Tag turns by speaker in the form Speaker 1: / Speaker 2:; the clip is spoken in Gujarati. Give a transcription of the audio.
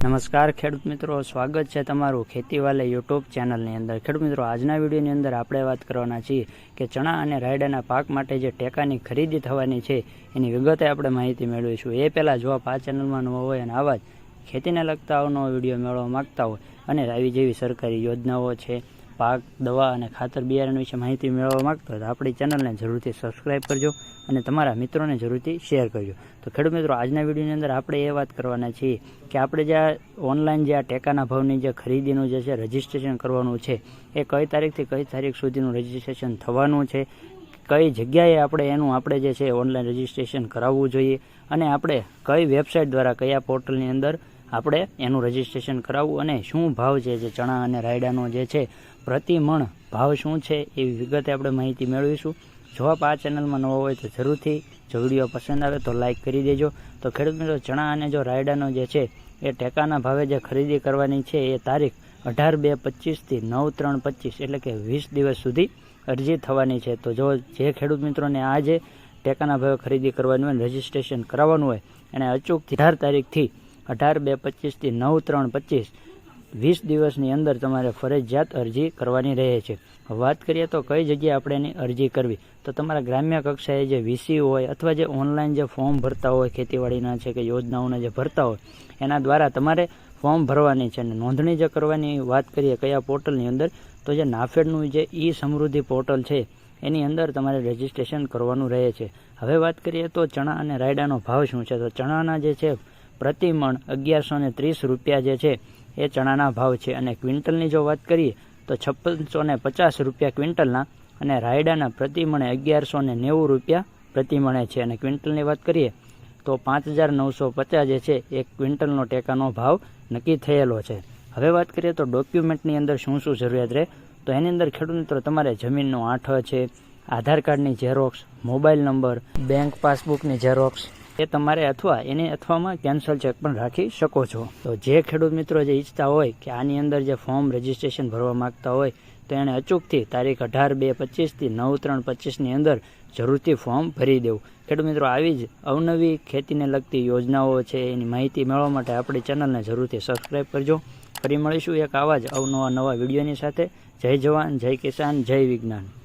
Speaker 1: નમસ્કાર ખેડૂત મિત્રો, સ્વાગત છે તમારું ખેતીવાલે યુટ્યુબ ચેનલની અંદર. ખેડૂત મિત્રો, આજના વિડીયોની અંદર આપણે વાત કરવાના છીએ કે ચણા અને રાયડાના પાક માટે જે ટેકાની ખરીદી થવાની છે, એની વિગતે આપણે માહિતી મેળવીશું. એ પહેલાં જો આપ આ ચેનલમાં નવો હોય અને આવા જ ખેતીને લગતા અવનવો વીડિયો મેળવવા માગતા હોય અને આવી જેવી સરકારી યોજનાઓ છે પાક, દવા અને ખાતર બિયારણ વિશે માહિતી મેળવવા માગતો હોય તો આપણી ચેનલને જરૂરથી સબસ્ક્રાઈબ કરજો અને તમારા મિત્રોને જરૂરથી શેર કરજો. તો ખેડૂત મિત્રો, આજના વિડીયોની અંદર આપણે એ વાત કરવાના છીએ કે આપણે જે ઓનલાઈન જે આ ટેકાના ભાવની જે ખરીદીનું જે છે રજિસ્ટ્રેશન કરવાનું છે, એ કઈ તારીખથી કઈ તારીખ સુધીનું રજિસ્ટ્રેશન થવાનું છે, કઈ જગ્યાએ આપણે એનું આપણે જે છે ઓનલાઈન રજિસ્ટ્રેશન કરાવવું જોઈએ અને આપણે કઈ વેબસાઇટ દ્વારા કયા પોર્ટલની અંદર આપણે એનું રજિસ્ટ્રેશન કરાવવું અને શું ભાવ છે, જે ચણા અને રાયડાનો જે છે, પ્રતિમણ ભાવ શું છે, એવી વિગતે આપણે માહિતી મેળવીશું. જો આપ આ ચેનલમાં નવો હોય તો જરૂરથી જો વીડિયો પસંદ આવે તો લાઇક કરી દેજો. તો ખેડૂત મિત્રો, ચણા અને જો રાયડાનો જે છે, એ ટેકાના ભાવે જે ખરીદી કરવાની છે, એ તારીખ અઢાર બે પચીસથી નવ ત્રણ પચીસ એટલે કે વીસ દિવસ સુધી અરજી થવાની છે. તો જો જે ખેડૂત મિત્રોને આ જે ટેકાના ભાવે ખરીદી કરવાની હોય રજિસ્ટ્રેશન કરાવવાનું હોય, એને અચૂકથી અઢાર તારીખથી અઢાર બે પચીસથી નવ ત્રણ પચીસ વીસ દિવસની અંદર તમારે ફરજિયાત અરજી કરવાની રહે છે. વાત કરીએ તો કઈ જગ્યાએ આપણે એની અરજી કરવી? તો તમારા ગ્રામ્ય કક્ષાએ જે વીસી હોય અથવા જે ઓનલાઈન જે ફોર્મ ભરતા હોય, ખેતીવાડીના છે કે યોજનાઓના જે ભરતા હોય, એના દ્વારા તમારે ફોર્મ ભરવાની છે. અને નોંધણી જે કરવાની વાત કરીએ કયા પોર્ટલની અંદર, તો જે નાફેડનું જે ઈ સમૃદ્ધિ પોર્ટલ છે, એની અંદર તમારે રજીસ્ટ્રેશન કરવાનું રહે છે. હવે વાત કરીએ તો ચણા અને રાયડાનો ભાવ શું છે? તો ચણાના જે છે પ્રતિ મણ અગિયારસો ને ત્રીસ રૂપિયા જે છે, એ ચણાના ભાવ છે. અને ક્વિન્ટલની જો વાત કરીએ, તો છપ્પનસો ને પચાસ રૂપિયા ક્વિન્ટલના અને રાયડાના પ્રતિ મણે અગિયારસો ને નેવું રૂપિયા પ્રતિ મણે છે. અને ક્વિન્ટલની વાત કરીએ, તો પાંચ હજાર નવસો પચાસ જે છે, એક ક્વિન્ટલનો ટેકાનો ભાવ નક્કી થયેલો છે. હવે વાત કરીએ તો ડોક્યુમેન્ટની અંદર શું શું જરૂરિયાત રહે? તો એની અંદર ખેડૂત મિત્રો, તમારે જમીનનો આઠ છે, આધાર કાર્ડની ઝેરોક્સ, મોબાઈલ નંબર, બેંક પાસબુકની ઝેરોક્સ એ તમારે અથવા એની અથવામાં કેન્સલ ચેક પણ રાખી શકો છો. તો જે ખેડૂત મિત્રો જે ઈચ્છતા હોય કે આની અંદર જે ફોર્મ રજિસ્ટ્રેશન ભરવા માંગતા હોય, તો એણે અચૂકથી તારીખ અઢાર બે પચીસથી નવ ત્રણ પચીસની અંદર જરૂરથી ફોર્મ ભરી દેવું. ખેડૂત મિત્રો, આવી જ અવનવી ખેતીને લગતી યોજનાઓ છે, એની માહિતી મેળવવા માટે આપણી ચેનલને જરૂરથી સબસ્ક્રાઈબ કરજો. ફરી મળીશું એક આવા જ અવનવા નવા વિડીયોની સાથે. જય જવાન, જય કિસાન, જય વિજ્ઞાન.